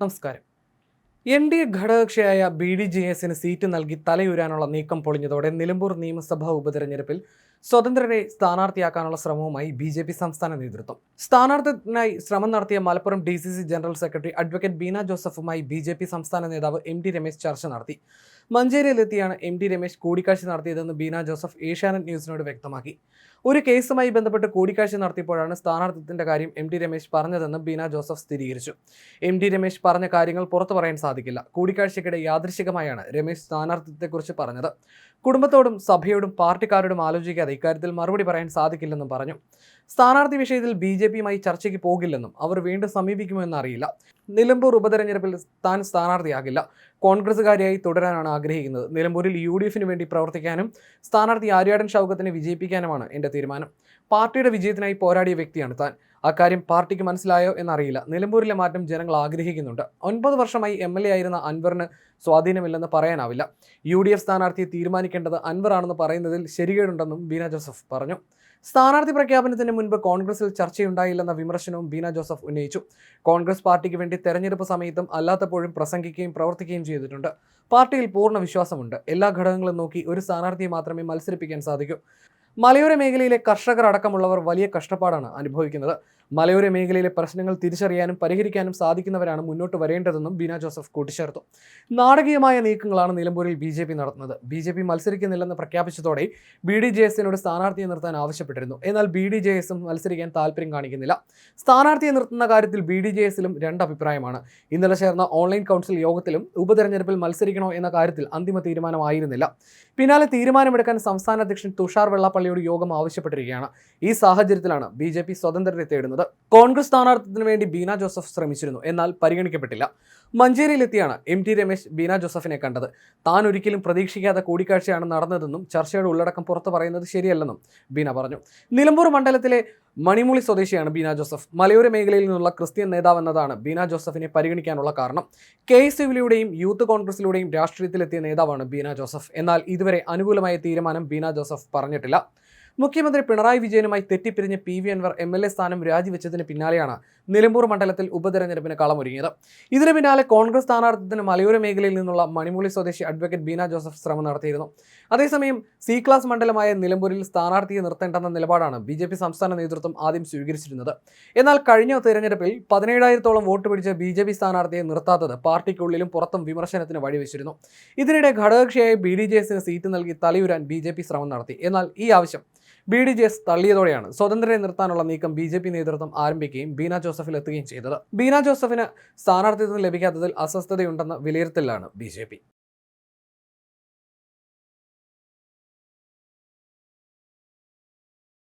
നമസ്കാരം. N D A ഘടകകക്ഷിയായ B D J എസിന് സീറ്റ് നൽകി തലയുരാനുള്ള നീക്കം പൊളിഞ്ഞതോടെ നിലമ്പൂർ നിയമസഭാ ഉപതെരഞ്ഞെടുപ്പിൽ സ്വതന്ത്രരെ സ്ഥാനാർത്ഥിയാക്കാനുള്ള ശ്രമവുമായി ബി ജെ പി സംസ്ഥാന നേതൃത്വം. സ്ഥാനാർത്ഥിനായി ശ്രമം നടത്തിയ Malappuram D C C general secretary advocate Beena ജോസഫുമായി B J P സംസ്ഥാന നേതാവ് എം ടി രമേശ് ചർച്ച നടത്തി. മഞ്ചേരിയിലെത്തിയാണ് എം ടി രമേശ് കൂടിക്കാഴ്ച നടത്തിയതെന്ന് ബീന ജോസഫ് ഏഷ്യാനെറ്റ് ന്യൂസിനോട് വ്യക്തമാക്കി. ഒരു കേസുമായി ബന്ധപ്പെട്ട് കൂടിക്കാഴ്ച നടത്തിയപ്പോഴാണ് സ്ഥാനാർത്ഥിത്വത്തിന്റെ കാര്യം എം ടി രമേശ് പറഞ്ഞതെന്ന് ബീന ജോസഫ് സ്ഥിരീകരിച്ചു. എം ടി രമേശ് പറഞ്ഞ കാര്യങ്ങൾ പുറത്തു പറയാൻ സാധിക്കില്ല. കൂടിക്കാഴ്ചയ്ക്കിടെ യാദൃശികമായാണ് രമേശ് സ്ഥാനാർത്ഥിത്വത്തെക്കുറിച്ച് പറഞ്ഞത്. കുടുംബത്തോടും സഭയോടും പാർട്ടിക്കാരോടും ആലോചിക്കാതെ ഇക്കാര്യത്തിൽ മറുപടി പറയാൻ സാധിക്കില്ലെന്നും പറഞ്ഞു. സ്ഥാനാർത്ഥി വിഷയത്തിൽ ബി ജെ പിയുമായി ചർച്ചയ്ക്ക് പോകില്ലെന്നും അവർ വീണ്ടും സമീപിക്കുമെന്ന് അറിയില്ല നിലമ്പൂർ ഉപതെരഞ്ഞെടുപ്പിൽ താൻ സ്ഥാനാർത്ഥിയാകില്ല. കോൺഗ്രസുകാരിയായി തുടരാനാണ് ആഗ്രഹിക്കുന്നത്. നിലമ്പൂരിൽ യു ഡി എഫിന് വേണ്ടി പ്രവർത്തിക്കാനും സ്ഥാനാർത്ഥി ആര്യാടൻ ഷൗക്കത്തിനെ വിജയിപ്പിക്കാനുമാണ് എന്റെ തീരുമാനം. പാർട്ടിയുടെ വിജയത്തിനായി പോരാടിയ വ്യക്തിയാണ് താൻ. അക്കാര്യം പാർട്ടിക്ക് മനസ്സിലായോ എന്നറിയില്ല. നിലമ്പൂരിലെ മാറ്റം ജനങ്ങൾ ആഗ്രഹിക്കുന്നുണ്ട്. ഒൻപത് വർഷമായി എം എൽ എ ആയിരുന്ന അൻവറിന് സ്വാധീനമില്ലെന്ന് പറയാനാവില്ല. യു ഡി എഫ് സ്ഥാനാർത്ഥിയെ തീരുമാനിക്കേണ്ടത് അൻവറാണെന്ന് പറയുന്നതിൽ ശരികേടുണ്ടെന്നും ബീന ജോസഫ് പറഞ്ഞു. സ്ഥാനാർത്ഥി പ്രഖ്യാപനത്തിന് മുൻപ് കോൺഗ്രസിൽ ചർച്ചയുണ്ടായില്ലെന്ന വിമർശനവും ബീന ജോസഫ് ഉന്നയിച്ചു. കോൺഗ്രസ് പാർട്ടിക്ക് വേണ്ടി തെരഞ്ഞെടുപ്പ് സമയത്തും അല്ലാത്തപ്പോഴും പ്രസംഗിക്കുകയും പ്രവർത്തിക്കുകയും ചെയ്തിട്ടുണ്ട്. പാർട്ടിയിൽ പൂർണ വിശ്വാസമുണ്ട്. എല്ലാ ഘടകങ്ങളും നോക്കി ഒരു സ്ഥാനാർത്ഥിയെ മാത്രമേ മത്സരിപ്പിക്കാൻ സാധിക്കൂ. മലയോര മേഖലയിലെ കർഷകർ അടക്കമുള്ളവർ വലിയ കഷ്ടപ്പാടാണ് അനുഭവിക്കുന്നത്. മലയോര മേഖലയിലെ പ്രശ്നങ്ങൾ തിരിച്ചറിയാനും പരിഹരിക്കാനും സാധിക്കുന്നവരാണ് മുന്നോട്ട് വരേണ്ടതെന്നും ബീന ജോസഫ് കൂട്ടിച്ചേർത്തു. നാടകീയമായ നീക്കങ്ങളാണ് നിലമ്പൂരിൽ ബി ജെ പി നടത്തുന്നത്. ബി ജെ പി മത്സരിക്കുന്നില്ലെന്ന് പ്രഖ്യാപിച്ചതോടെ ബി ഡി ജെ എസിനോട് സ്ഥാനാർത്ഥിയെ നിർത്താൻ ആവശ്യപ്പെട്ടിരുന്നു. എന്നാൽ ബി ഡി ജെ എസും മത്സരിക്കാൻ താല്പര്യം കാണിക്കുന്നില്ല. സ്ഥാനാർത്ഥിയെ നിർത്തുന്ന കാര്യത്തിൽ ബി ഡി ജെ എസിലും രണ്ട് അഭിപ്രായമാണ്. ഇന്നലെ ചേർന്ന ഓൺലൈൻ കൗൺസിൽ യോഗത്തിലും ഉപതെരഞ്ഞെടുപ്പിൽ മത്സരിക്കണോ എന്ന കാര്യത്തിൽ അന്തിമ തീരുമാനമായിരുന്നില്ല. പിന്നാലെ തീരുമാനമെടുക്കാൻ സംസ്ഥാന അധ്യക്ഷൻ തുഷാർ വെള്ളാപ്പള്ളിയോട് യോഗം ആവശ്യപ്പെട്ടിരിക്കുകയാണ്. ഈ സാഹചര്യത്തിലാണ് ബി സ്വതന്ത്രരെ തേടുന്നത്. കോൺഗ്രസ് സ്ഥാനാർത്ഥിത്തിന് വേണ്ടി ബീന ജോസഫ് ശ്രമിച്ചിരുന്നു. എന്നാൽ പരിഗണിക്കപ്പെട്ടില്ല. മഞ്ചേരിയിലെത്തിയാണ് എം ടി രമേശ് ബീന ജോസഫിനെ കണ്ടത്. താൻ ഒരിക്കലും പ്രതീക്ഷിക്കാത്ത കൂടിക്കാഴ്ചയാണ് നടന്നതെന്നും ചർച്ചയുടെ ഉള്ളടക്കം പുറത്തു പറയുന്നത് ശരിയല്ലെന്നും ബീന പറഞ്ഞു. നിലമ്പൂർ മണ്ഡലത്തിലെ മണിമൂളി സ്വദേശിയാണ് ബീന ജോസഫ്. മലയോര മേഖലയിൽ നിന്നുള്ള ക്രിസ്ത്യൻ നേതാവ് എന്നതാണ് ബീന ജോസഫിനെ പരിഗണിക്കാനുള്ള കാരണം. കെ എസ് യുവിലൂടെയും യൂത്ത് കോൺഗ്രസിലൂടെയും രാഷ്ട്രീയത്തിലെത്തിയ നേതാവാണ് ബീന ജോസഫ്. എന്നാൽ ഇതുവരെ അനുകൂലമായ തീരുമാനം ബീന ജോസഫ് പറഞ്ഞിട്ടില്ല. മുഖ്യമന്ത്രി പിണറായി വിജയനുമായി തെറ്റിപ്പിരിഞ്ഞ് P V Anvar M L A സ്ഥാനം രാജിവെച്ചതിന് പിന്നാലെയാണ് നിലമ്പൂർ മണ്ഡലത്തിൽ ഉപതെരഞ്ഞെടുപ്പിന് കളമൊരുങ്ങിയത്. ഇതിന് പിന്നാലെ കോൺഗ്രസ് സ്ഥാനാർത്ഥിത്തിന് മലയോര മേഖലയിൽ നിന്നുള്ള മണിമൂളി സ്വദേശി അഡ്വക്കേറ്റ് ബീന ജോസഫ് ശ്രമം നടത്തിയിരുന്നു. അതേസമയം സി ക്ലാസ് മണ്ഡലമായ നിലമ്പൂരിൽ സ്ഥാനാർത്ഥിയെ നിർത്തേണ്ടെന്ന നിലപാടാണ് ബി ജെ പി സംസ്ഥാന നേതൃത്വം ആദ്യം സ്വീകരിച്ചിരുന്നത്. എന്നാൽ കഴിഞ്ഞ തെരഞ്ഞെടുപ്പിൽ പതിനേഴായിരത്തോളം വോട്ട് പിടിച്ച ബി ജെ പി സ്ഥാനാർത്ഥിയെ നിർത്താത്തത് പാർട്ടിക്കുള്ളിലും പുറത്തും വിമർശനത്തിന് വഴിവെച്ചിരുന്നു. ഇതിനിടെ ഘടകകക്ഷിയായ ബി ഡി ജെ എസിന് സീറ്റ് നൽകി തലയുരാൻ ബി ജെ പി ശ്രമം നടത്തി. എന്നാൽ ഈ ആവശ്യം ബി ഡി ജെ എസ് തള്ളിയതോടെയാണ് സ്വതന്ത്രരെ നിർത്താനുള്ള നീക്കം ബി ജെ പി നേതൃത്വം ആരംഭിക്കുകയും ബീന ജോസഫിൽ എത്തുകയും ചെയ്തത്. ബീന ജോസഫിന് സ്ഥാനാർത്ഥിത്വം ലഭിക്കാത്തതിൽ അസ്വസ്ഥതയുണ്ടെന്ന വിലയിരുത്തലാണ് ബി ജെ പി